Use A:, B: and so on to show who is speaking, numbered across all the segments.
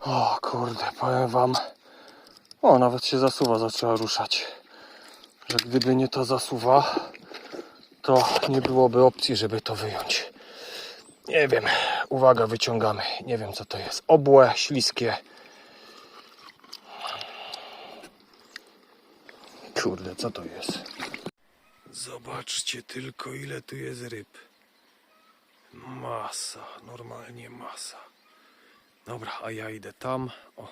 A: O kurde, powiem wam. O, nawet się zasuwa zaczęła ruszać. Że gdyby nie ta zasuwa, to nie byłoby opcji, żeby to wyjąć. Nie wiem. Uwaga, wyciągamy. Nie wiem co to jest. Obłe, śliskie. Kurde, co to jest? Zobaczcie tylko ile tu jest ryb. Masa, normalnie masa. Dobra, a ja idę tam, o,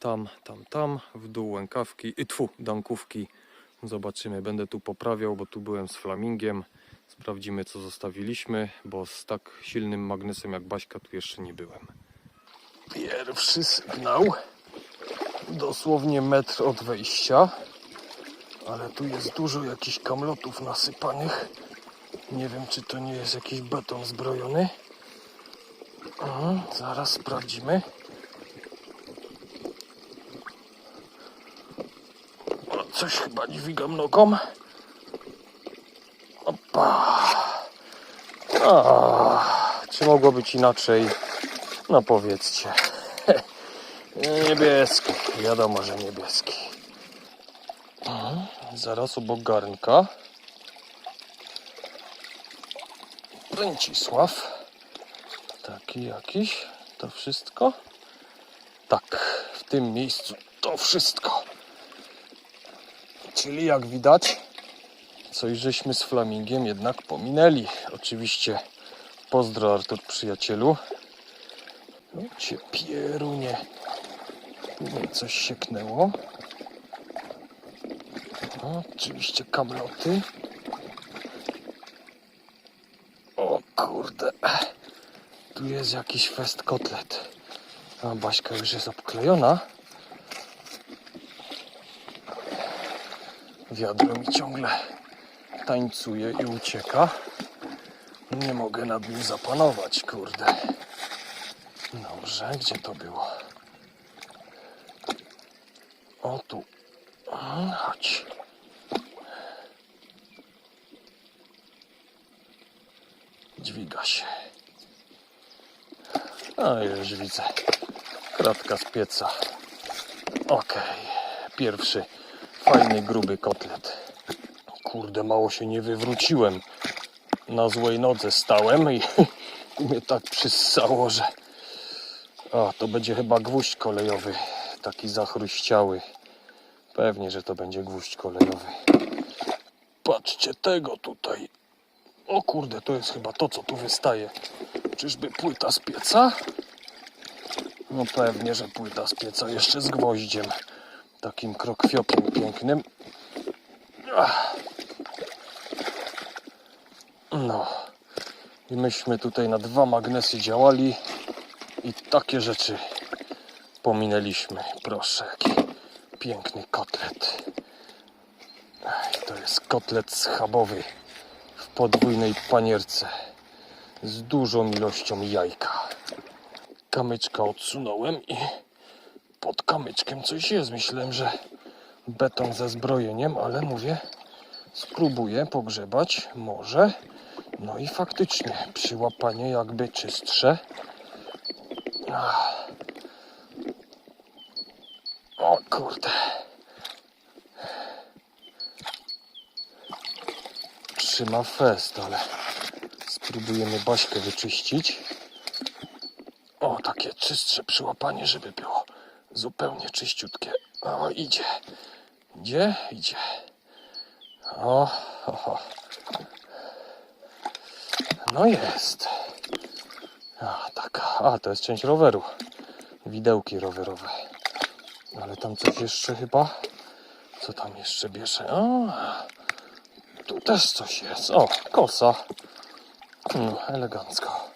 A: tam, tam, tam, w dół łękawki, i tfu, dankówki. Zobaczymy, będę tu poprawiał, bo tu byłem z flamingiem. Sprawdzimy, co zostawiliśmy, bo z tak silnym magnesem jak Baśka tu jeszcze nie byłem. Pierwszy sygnał. Dosłownie metr od wejścia. Ale tu jest dużo jakichś kamlotów nasypanych. Nie wiem, czy to nie jest jakiś beton zbrojony. Mhm, zaraz sprawdzimy. O, coś chyba dźwigam nogą. Opa. A, czy mogło być inaczej? No powiedzcie. Niebieski. Wiadomo, że niebieski. Mhm, zaraz obok garnka. Pręcisław. Taki jakiś. To wszystko? Tak, w tym miejscu to wszystko. Czyli jak widać, coś żeśmy z flamingiem jednak pominęli. Oczywiście pozdro Artur przyjacielu. No cię pierunie. Nie, coś się knęło. No, oczywiście kamloty. O kurde. Tu jest jakiś fest kotlet. A Baśka już jest obklejona. Wiadro mi ciągle tańcuje i ucieka. Nie mogę nad nim zapanować, kurde. Dobrze, gdzie to było? O tu. Mm, Chodź. Dźwiga się. A już widzę. Kratka z pieca. Okej. Pierwszy fajny, gruby kotlet. Kurde, mało się nie wywróciłem. Na złej nodze stałem i mnie tak przyssało, że... A, to będzie chyba gwóźdź kolejowy. Taki zachruściały. Pewnie, że to będzie gwóźdź kolejowy. Patrzcie tego tutaj. O kurde, to jest chyba to, co tu wystaje. Czyżby płyta z pieca? No pewnie, że płyta z pieca jeszcze z gwoździem. Takim krokwiokiem pięknym. No. I myśmy tutaj na dwa magnesy działali i takie rzeczy pominęliśmy. Proszę, jaki piękny kotlet. To jest kotlet schabowy w podwójnej panierce z dużą ilością jajka. Kamyczka odsunąłem i pod kamyczkiem coś jest. Myślałem, że beton ze zbrojeniem, ale mówię, spróbuję pogrzebać, może. No i faktycznie, przyłapanie jakby czystsze. O kurde. Trzyma fest, ale spróbujemy Baśkę wyczyścić. O, takie czystsze przyłapanie, żeby było zupełnie czyściutkie. O, idzie. Idzie? Idzie. O, ho, ho. No jest. A, taka. A, to jest część roweru. Widełki rowerowe. Ale tam coś jeszcze chyba. Co tam jeszcze bierze? O, tu też coś jest. O, kosa. Hmm, elegancko.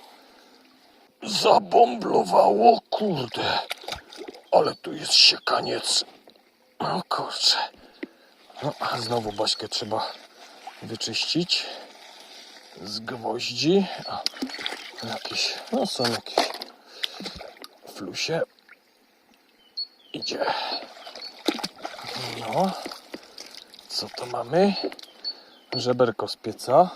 A: Zabomblowało, kurde. Ale tu jest siekaniec. O kurczę. No, a znowu Baśkę trzeba wyczyścić. Z gwoździ. A, jakieś, no są jakieś flusie. Idzie. No. Co to mamy? Żeberko z pieca.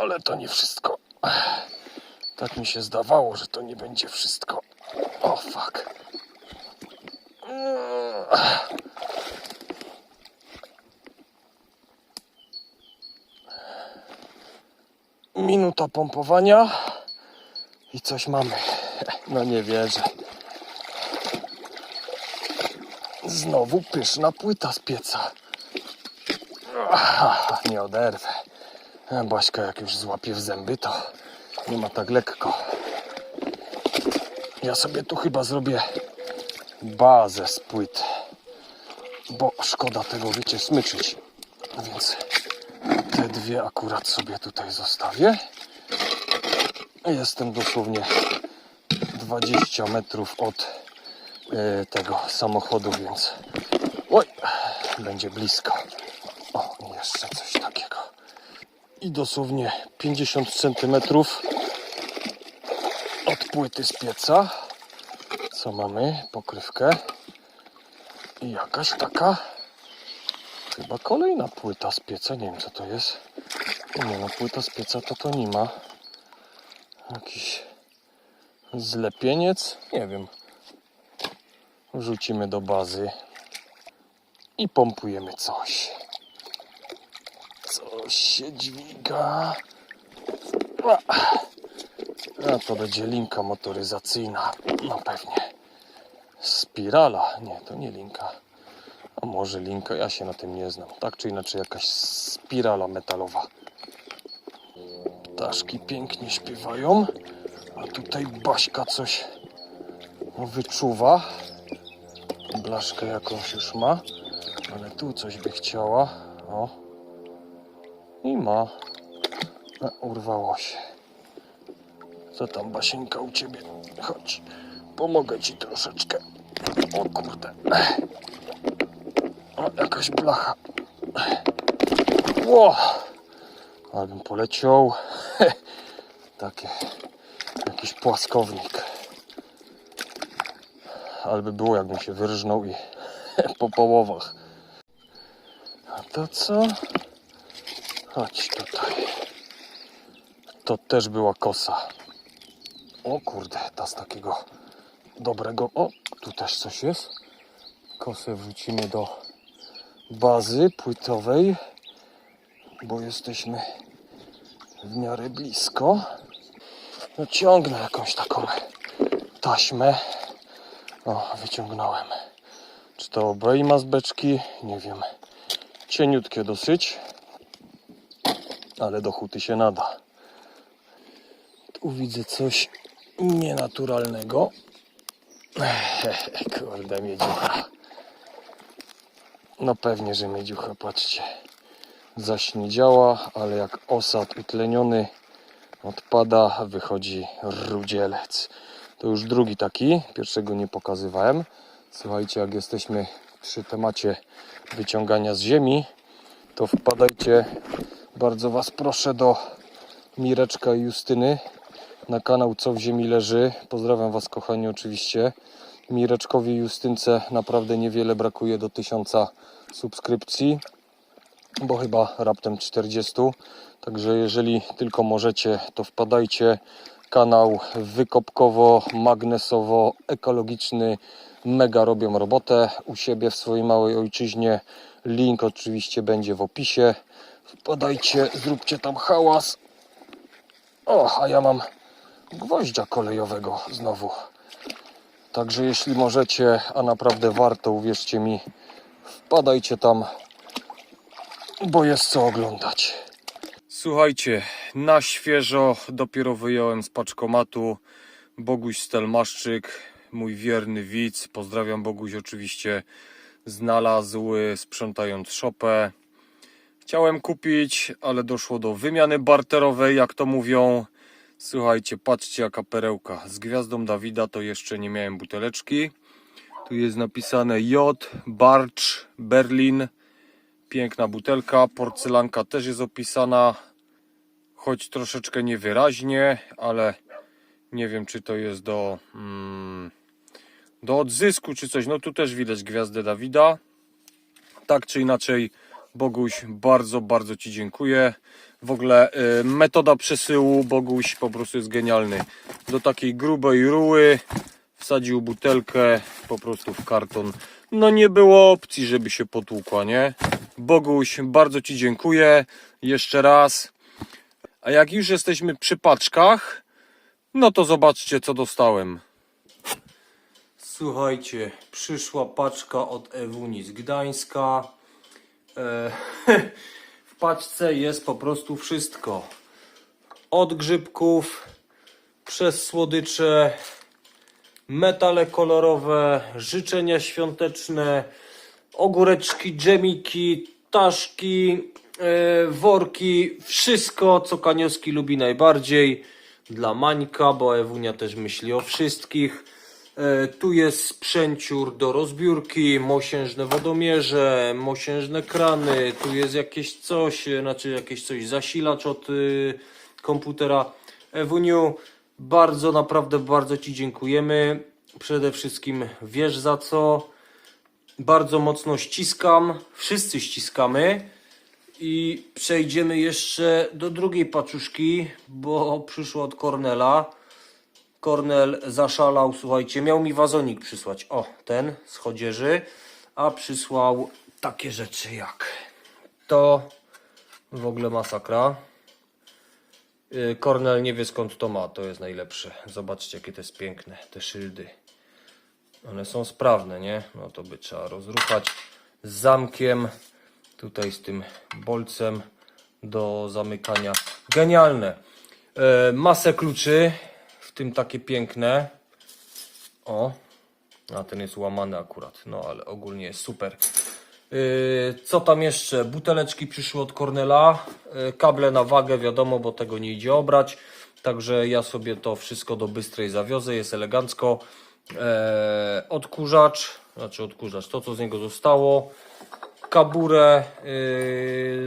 A: Ale to nie wszystko. Tak mi się zdawało, że to nie będzie wszystko. O fuck. Minuta pompowania i coś mamy. No nie wierzę. Znowu pyszna płyta z pieca. Nie oderwę. Baśka jak już złapie w zęby, to nie ma tak lekko. Ja sobie tu chyba zrobię bazę z płyt, bo szkoda tego, wiecie, smyczyć. Więc te dwie akurat sobie tutaj zostawię. Jestem dosłownie 20 metrów od e, tego samochodu, więc oj, będzie blisko. O, jeszcze coś takiego. I dosłownie 50 centymetrów od płyty z pieca. Co mamy? Pokrywkę. I jakaś taka chyba kolejna płyta z pieca. Nie wiem co to jest. Nie no, płyta z pieca to to nie ma. Jakiś zlepieniec. Nie wiem. Wrzucimy do bazy i pompujemy coś. Coś się dźwiga. A to będzie linka motoryzacyjna. No pewnie. Spirala. Nie, to nie linka. A może linka? Ja się na tym nie znam. Tak czy inaczej jakaś spirala metalowa. Ptaszki pięknie śpiewają. A tutaj Baśka coś wyczuwa. Blaszkę jakąś już ma. Ale tu coś by chciała. O. I ma. A, urwało się. Co tam, Basieńka, u ciebie? Chodź. Pomogę ci troszeczkę. O kurde. O, jakaś blacha. Ło! Albym poleciał. Takie. Jakiś płaskownik. Albo było, jakbym się wyrżnął i po połowach. A to co? Chodź tutaj. To też była kosa. O kurde, ta z takiego dobrego. O, tu też coś jest. Kosę wrzucimy do bazy płytowej, bo jesteśmy w miarę blisko. No ciągnę jakąś taką taśmę. O, wyciągnąłem. Czy to obejma z beczki? Nie wiem. Cieniutkie dosyć, ale do huty się nada. Tu widzę coś nienaturalnego. Kurde, miedziucha. No pewnie, że miedziucha, patrzcie. Zaś nie działa, ale jak osad utleniony odpada, wychodzi rudzielec. To już drugi taki, pierwszego nie pokazywałem. Słuchajcie, jak jesteśmy przy temacie wyciągania z ziemi, to wpadajcie, bardzo Was proszę do Mireczka i Justyny na kanał Co w Ziemi Leży. Pozdrawiam Was kochani oczywiście. Mireczkowi i Justynce naprawdę niewiele brakuje do tysiąca subskrypcji, bo chyba raptem 40. Także jeżeli tylko możecie, to wpadajcie. Kanał wykopkowo-magnesowo-ekologiczny. Mega robią robotę u siebie w swojej małej ojczyźnie. Link oczywiście będzie w opisie. Wpadajcie, zróbcie tam hałas. O, a ja mam gwoździa kolejowego znowu. Także jeśli możecie, a naprawdę warto, uwierzcie mi, wpadajcie tam, bo jest co oglądać. Słuchajcie, na świeżo dopiero wyjąłem z paczkomatu Boguś Stelmaszczyk, mój wierny widz. Pozdrawiam Boguś oczywiście. Znalazł sprzątając szopę. Chciałem kupić, ale doszło do wymiany barterowej, jak to mówią. Słuchajcie, patrzcie jaka perełka. Z gwiazdą Dawida to jeszcze nie miałem buteleczki. Tu jest napisane J, Barcz, Berlin. Piękna butelka. Porcelanka też jest opisana, choć troszeczkę niewyraźnie, ale nie wiem czy to jest do, mm, do odzysku czy coś. No tu też widać gwiazdę Dawida. Tak czy inaczej, Boguś, bardzo, bardzo Ci dziękuję. W ogóle y, metoda przesyłu Boguś po prostu jest genialny. Do takiej grubej ruły wsadził butelkę po prostu w karton. No nie było opcji, żeby się potłukła, nie? Boguś, bardzo Ci dziękuję jeszcze raz. A jak już jesteśmy przy paczkach, no to zobaczcie co dostałem. Słuchajcie, przyszła paczka od Ewuni z Gdańska. E, w paczce jest po prostu wszystko. Od grzybków, przez słodycze, metale kolorowe, życzenia świąteczne, ogóreczki, dżemiki, taszki, e, worki, wszystko co Kanioski lubi najbardziej. Dla Mańka, bo Ewunia też myśli o wszystkich. E, Tu jest sprzęciur do rozbiórki, mosiężne wodomierze, mosiężne krany, tu jest jakieś coś, e, znaczy jakieś coś, zasilacz od y, komputera. Ewuniu, bardzo, naprawdę bardzo Ci dziękujemy. Przede wszystkim wiesz za co. Bardzo mocno ściskam, wszyscy ściskamy. I przejdziemy jeszcze do drugiej paczuszki, bo przyszła od Cornela. Kornel zaszalał, słuchajcie, miał mi wazonik przysłać. O, ten z chodzieży, a przysłał takie rzeczy jak to w ogóle masakra. Yy, Kornel nie wie skąd to ma, to jest najlepsze. Zobaczcie, jakie to jest piękne, te szyldy. One są sprawne, nie? No to by trzeba rozruchać z zamkiem, tutaj z tym bolcem do zamykania. Genialne. E, masę kluczy, tym takie piękne. O, a ten jest łamany akurat, no ale ogólnie jest super. Yy, co tam jeszcze? Buteleczki przyszły od Cornela. Yy, kable na wagę, wiadomo, bo tego nie idzie obrać. Także ja sobie to wszystko do bystrej zawiozę, jest elegancko. Yy, odkurzacz, znaczy odkurzacz, to co z niego zostało. Kaburę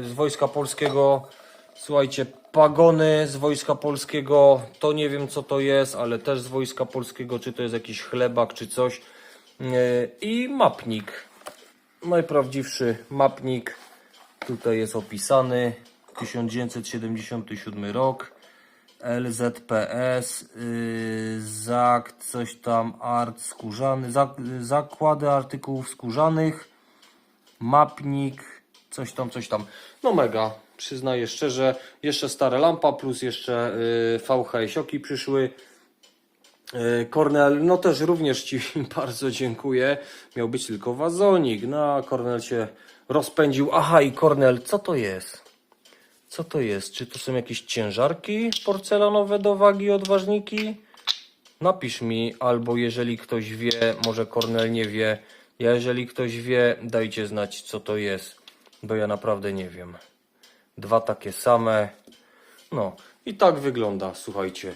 A: z Wojska Polskiego. Słuchajcie, pagony z Wojska Polskiego. To nie wiem co to jest, ale też z Wojska Polskiego, czy to jest jakiś chlebak, czy coś. Yy, I mapnik. Najprawdziwszy mapnik tutaj jest opisany. 1977 rok. LZPS yy, ZAK coś tam art skórzany zak, zakłady artykułów skórzanych. Mapnik coś tam coś tam. No mega przyznaję szczerze jeszcze stara lampa plus jeszcze yy, VHS-oki przyszły Kornel, no też również Ci bardzo dziękuję. Miał być tylko wazonik, no a Kornel się rozpędził. Aha, i Kornel, co to jest? Co to jest? Czy to są jakieś ciężarki porcelanowe do wagi odważniki? Napisz mi, albo jeżeli ktoś wie, może Kornel nie wie. Ja jeżeli ktoś wie, dajcie znać co to jest, bo ja naprawdę nie wiem. Dwa takie same. No i tak wygląda, słuchajcie.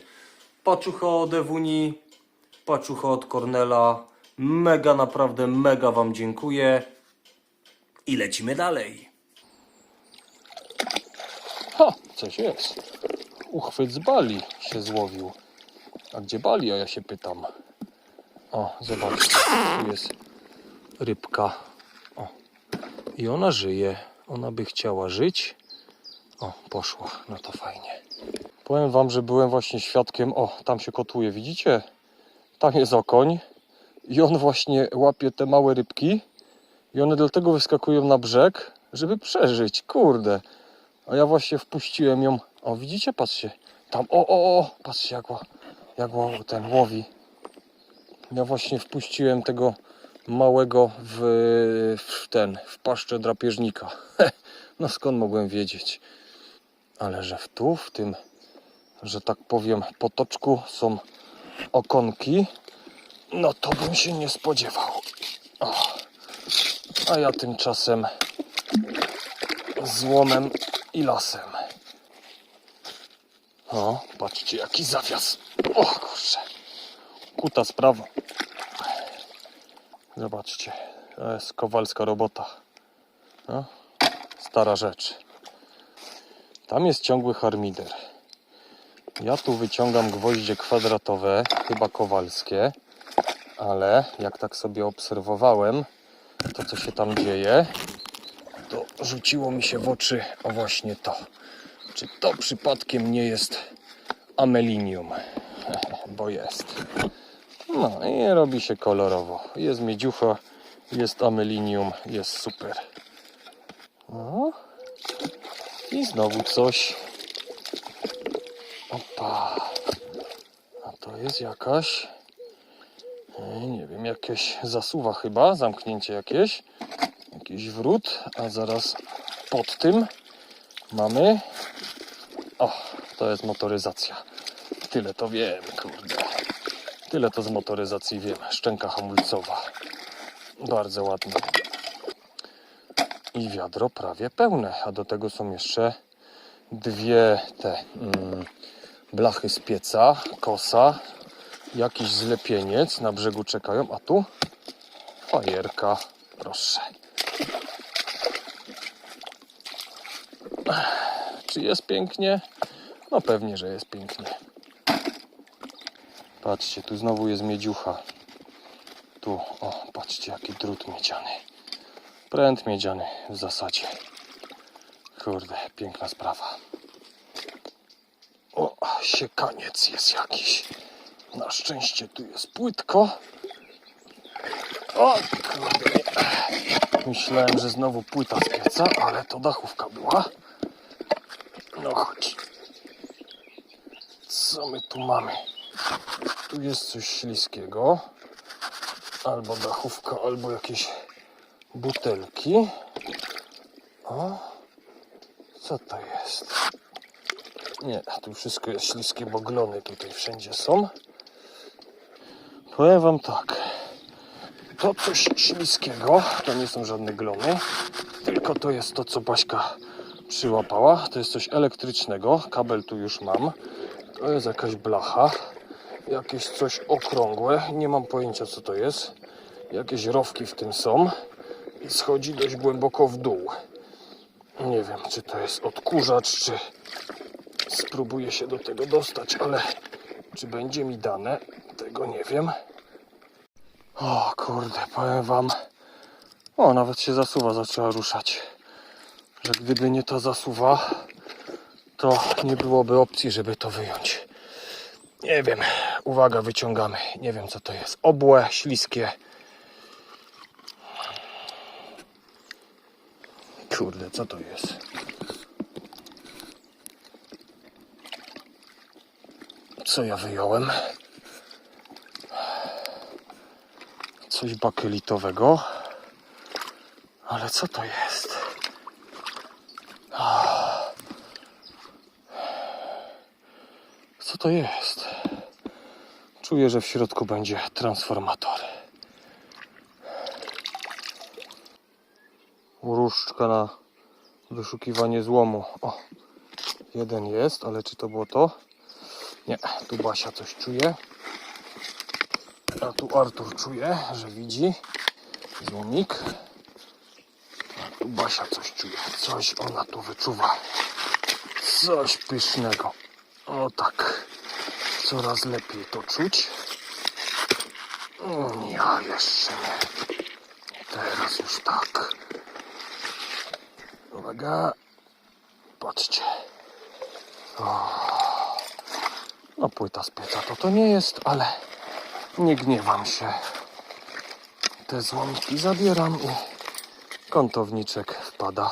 A: Paczucha od Ewuni, paczucha od Kornela. Mega, naprawdę mega Wam dziękuję. I lecimy dalej. Ha, coś jest. Uchwyt z bali się złowił. A gdzie bali, a ja się pytam. O, zobaczcie, tu jest rybka. O. I ona żyje. Ona by chciała żyć. O, poszła. No to fajnie. Powiem wam, że byłem właśnie świadkiem. O, tam się kotuje, widzicie? Tam jest okoń. I on właśnie łapie te małe rybki. I one dlatego wyskakują na brzeg, żeby przeżyć. Kurde. A ja właśnie wpuściłem ją. O, widzicie? Patrzcie. Tam, o, o, o. Patrzcie, jak, jak ten łowi. Ja właśnie wpuściłem tego małego w, w ten, w paszczę drapieżnika. No skąd mogłem wiedzieć? Ale że w tu, w tym, że tak powiem, potoczku są okonki, no to bym się nie spodziewał. A ja tymczasem złomem i lasem. O, patrzcie jaki zawias. O kurczę. Kuta sprawa. Zobaczcie. To jest kowalska robota. No, stara rzecz. Tam jest ciągły harmider. Ja tu wyciągam gwoździe kwadratowe, chyba kowalskie, ale jak tak sobie obserwowałem, to co się tam dzieje, to rzuciło mi się w oczy o właśnie to. czy to przypadkiem nie jest amelinium, bo jest. No i robi się kolorowo. Jest miedziucha, jest amelinium, jest super. No. I znowu coś. Opa. A to jest jakaś. e, Nie wiem, jakieś zasuwa chyba, zamknięcie jakieś. Jakiś wrót, a zaraz pod tym mamy. O, to jest motoryzacja. Tyle to wiem, kurde. Tyle to z motoryzacji wiem. Szczęka hamulcowa. Bardzo ładna. I wiadro prawie pełne, a do tego są jeszcze dwie te mm, blachy z pieca, kosa, jakiś zlepieniec na brzegu czekają, a tu fajerka, proszę. Czy jest pięknie? No pewnie, że jest pięknie. Patrzcie, tu znowu jest miedziucha. Tu, o, patrzcie, jaki drut miedziany. Pręt miedziany w zasadzie. Kurde, piękna sprawa. O, siekaniec jest jakiś. Na szczęście tu jest płytko. O, kurde. Myślałem, że znowu płyta z pieca, ale to dachówka była. No chodź. Co my tu mamy? Tu jest coś śliskiego. Albo dachówka, albo jakieś butelki. O, co to jest? Nie, tu wszystko jest śliskie, bo glony tutaj wszędzie są. Powiem wam tak. To coś śliskiego, to nie są żadne glony, tylko to jest to, co Baśka przyłapała. To jest coś elektrycznego, kabel tu już mam. To jest jakaś blacha, jakieś coś okrągłe, nie mam pojęcia co to jest. Jakieś rowki w tym są schodzi dość głęboko w dół. Nie wiem, czy to jest odkurzacz, czy spróbuję się do tego dostać, ale czy będzie mi dane, tego nie wiem. O kurde, powiem wam. O, nawet się zasuwa zaczęła ruszać. Że gdyby nie ta zasuwa, to nie byłoby opcji, żeby to wyjąć. Nie wiem. Uwaga, wyciągamy. Nie wiem co to jest. Obłe, śliskie. Kurde, co to jest? Co ja wyjąłem? Coś bakelitowego. Ale co to jest? Co to jest? Czuję, że w środku będzie transformator. Różdżka na wyszukiwanie złomu. O, jeden jest, ale czy to było to? Nie, tu Basia coś czuje. A tu Artur czuje, że widzi złomik. A tu Basia coś czuje. Coś ona tu wyczuwa. Coś pysznego. O tak. Coraz lepiej to czuć. Mm, Ja jeszcze nie. Teraz już tak. Uwaga. Patrzcie. No płyta z pieca to to nie jest, ale nie gniewam się. Te złomki zabieram i kątowniczek wpada.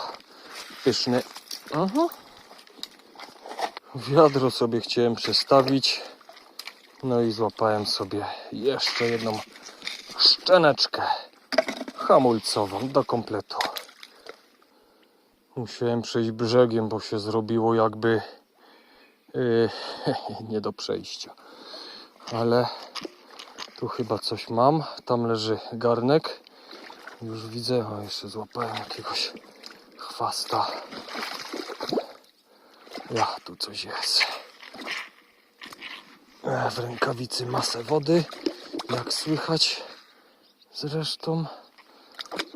A: Pyszny. Mhm. Wiadro sobie chciałem przestawić. No i złapałem sobie jeszcze jedną szczeneczkę hamulcową do kompletu. Musiałem przejść brzegiem, bo się zrobiło jakby Yy, nie do przejścia. Ale tu chyba coś mam. Tam leży garnek. Już widzę. O, jeszcze złapałem jakiegoś chwasta. Ja, tu coś jest. E, W rękawicy masę wody. Jak słychać. Zresztą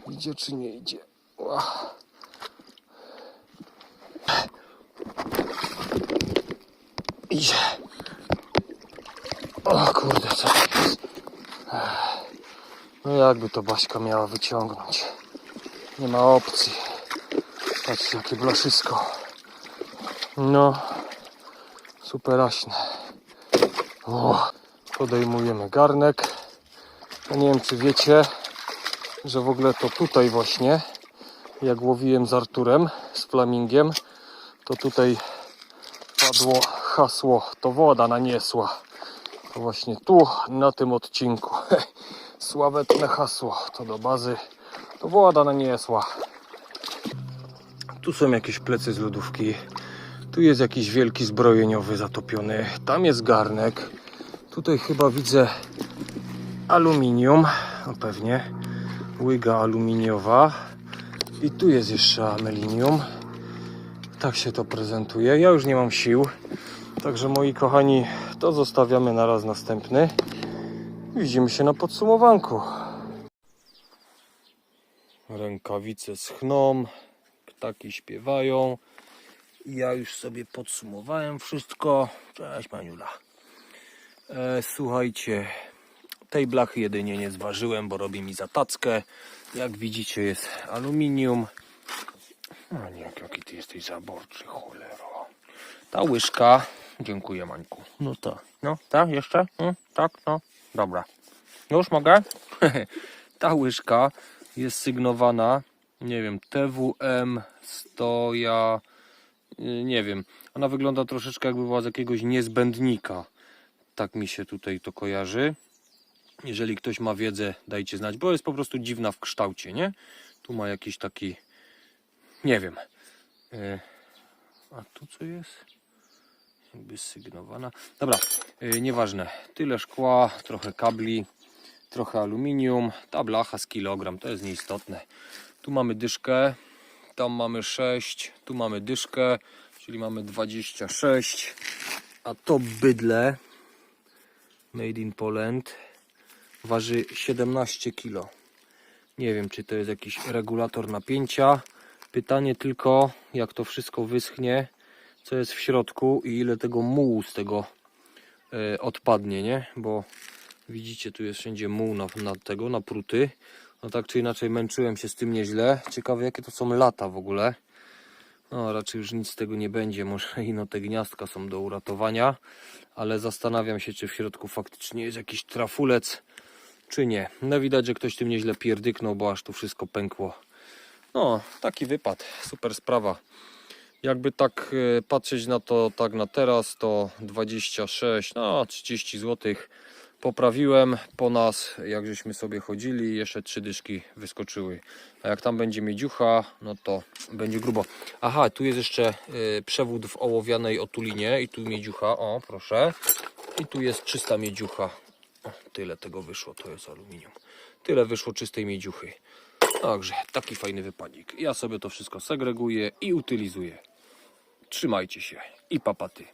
A: idzie czy nie idzie. Ła. Idzie. O kurde, co to jest? No jakby to Baśka miała wyciągnąć. Nie ma opcji. Patrzcie, jakie blaszysko. No, superaśne. O, podejmujemy garnek. Nie wiem, czy wiecie, że w ogóle to tutaj właśnie, jak łowiłem z Arturem, z flamingiem, to tutaj padło hasło, to woda naniesła. To właśnie tu, na tym odcinku. Sławetne hasło, to do bazy, to woda naniesła. Tu są jakieś plecy z lodówki. Tu jest jakiś wielki zbrojeniowy zatopiony. Tam jest garnek. Tutaj chyba widzę aluminium. No pewnie. Łyga aluminiowa. I tu jest jeszcze amelinium. Tak się to prezentuje. Ja już nie mam sił. Także moi kochani, to zostawiamy na raz następny. Widzimy się na podsumowanku. Rękawice schną, ptaki śpiewają. Ja już sobie podsumowałem wszystko. Cześć Maniula. E, słuchajcie, tej blachy jedynie nie zważyłem, bo robi mi zatackę. Jak widzicie jest aluminium. No nie, jaki ty jesteś zaborczy, cholero. Ta łyżka, dziękuję Mańku. No tak. No, tak, jeszcze? Mm, tak, no, dobra. Już mogę? Ta łyżka jest sygnowana, nie wiem, TWM, Stoja, y, nie wiem. Ona wygląda troszeczkę jakby była z jakiegoś niezbędnika. Tak mi się tutaj to kojarzy. Jeżeli ktoś ma wiedzę, dajcie znać, bo jest po prostu dziwna w kształcie, nie? Tu ma jakiś taki, nie wiem. Y, A tu co jest? Jakby sygnowana. Dobra, y, nieważne. Tyle szkła, trochę kabli, trochę aluminium. Ta blacha z kilogram, to jest nieistotne. Tu mamy dyszkę, tam mamy 6, tu mamy dyszkę, czyli mamy 26. A to bydle made in Poland waży 17 kg. Nie wiem, czy to jest jakiś regulator napięcia. Pytanie tylko, jak to wszystko wyschnie, co jest w środku i ile tego mułu z tego e, odpadnie, nie? Bo widzicie, tu jest wszędzie muł na, na tego, na pruty. No tak czy inaczej męczyłem się z tym nieźle. Ciekawe jakie to są lata w ogóle. No raczej już nic z tego nie będzie. Może ino te gniazdka są do uratowania. Ale zastanawiam się, czy w środku faktycznie jest jakiś trafulec, czy nie. No widać, że ktoś tym nieźle pierdyknął, bo aż tu wszystko pękło. No, taki wypad. Super sprawa. Jakby tak e, patrzeć na to tak na teraz, to 26, no 30 zł poprawiłem po nas, jak żeśmy sobie chodzili, jeszcze trzy dyszki wyskoczyły. A jak tam będzie miedziucha, no to będzie grubo. Aha, tu jest jeszcze e, przewód w ołowianej otulinie i tu miedziucha, o proszę. I tu jest czysta miedziucha. O, tyle tego wyszło, to jest aluminium. Tyle wyszło czystej miedziuchy. Także taki fajny wypadnik. Ja sobie to wszystko segreguję i utylizuję. Trzymajcie się i papaty.